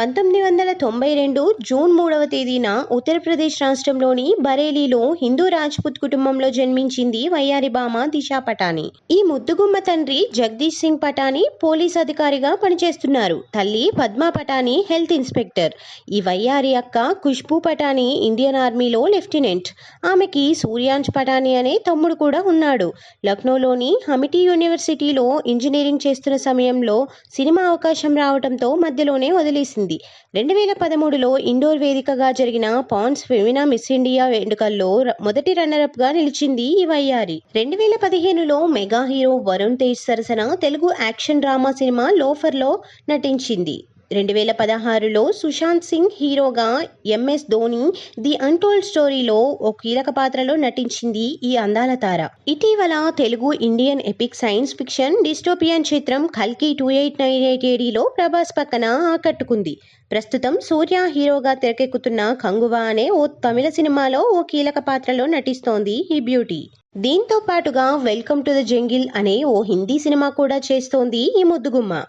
పంతొమ్మిది వందల తొంభై రెండు జూన్ మూడవ తేదీన ఉత్తరప్రదేశ్ రాష్ట్రంలోని బరేలీలో హిందూ రాజ్పుత్ కుటుంబంలో జన్మించింది వయ్యారి భామ దిశా పటాని. ఈ ముద్దుగుమ్మ తండ్రి జగదీష్ సింగ్ పటాని పోలీస్ అధికారిగా పనిచేస్తున్నారు. తల్లి పద్మా పటాని హెల్త్ ఇన్స్పెక్టర్. ఈ వయ్యారి అక్క ఖుష్బూ పటాని ఇండియన్ ఆర్మీలో లెఫ్టినెంట్. ఆమెకి సూర్యాంజ్ పటాని అనే తమ్ముడు కూడా ఉన్నాడు. లక్నోలోని హమిటీ యూనివర్సిటీలో ఇంజనీరింగ్ చేస్తున్న సమయంలో సినిమా అవకాశం రావడంతో మధ్యలోనే వదిలేసింది. రెండు వేల పదమూడులో ఇండోర్ వేదికగా జరిగిన పాన్స్ ఫెమినా మిస్ ఇండియా వేడుకల్లో మొదటి రన్నరప్గా నిలిచింది ఈ వయ్యారి. రెండు వేల పదిహేనులో మెగా హీరో వరుణ్ తేజ్ సరసన తెలుగు యాక్షన్ డ్రామా సినిమా లోఫర్లో నటించింది. రెండు వేల పదహారులో సుశాంత్ సింగ్ హీరోగా ఎంఎస్ ధోని ది అన్టోల్డ్ స్టోరీలో ఓ కీలక పాత్రలో నటించింది ఈ అందాల తార. ఇటీవల Telugu Indian epic science fiction dystopian చిత్రం కల్కి టూ ఎయిట్ నైన్ ఎయిట్ ఏడీలో ప్రభాస్ పక్కన ఆకట్టుకుంది. ప్రస్తుతం సూర్య హీరోగా తెరకెక్కుతున్న కంగువా అనే ఓ తమిళ సినిమాలో ఓ కీలక పాత్రలో నటిస్తోంది ఈ బ్యూటీ. దీంతో పాటుగా వెల్కమ్ టు ద జంగిల్ అనే ఓ హిందీ సినిమా కూడా చేస్తోంది ఈ ముద్దుగుమ్మ.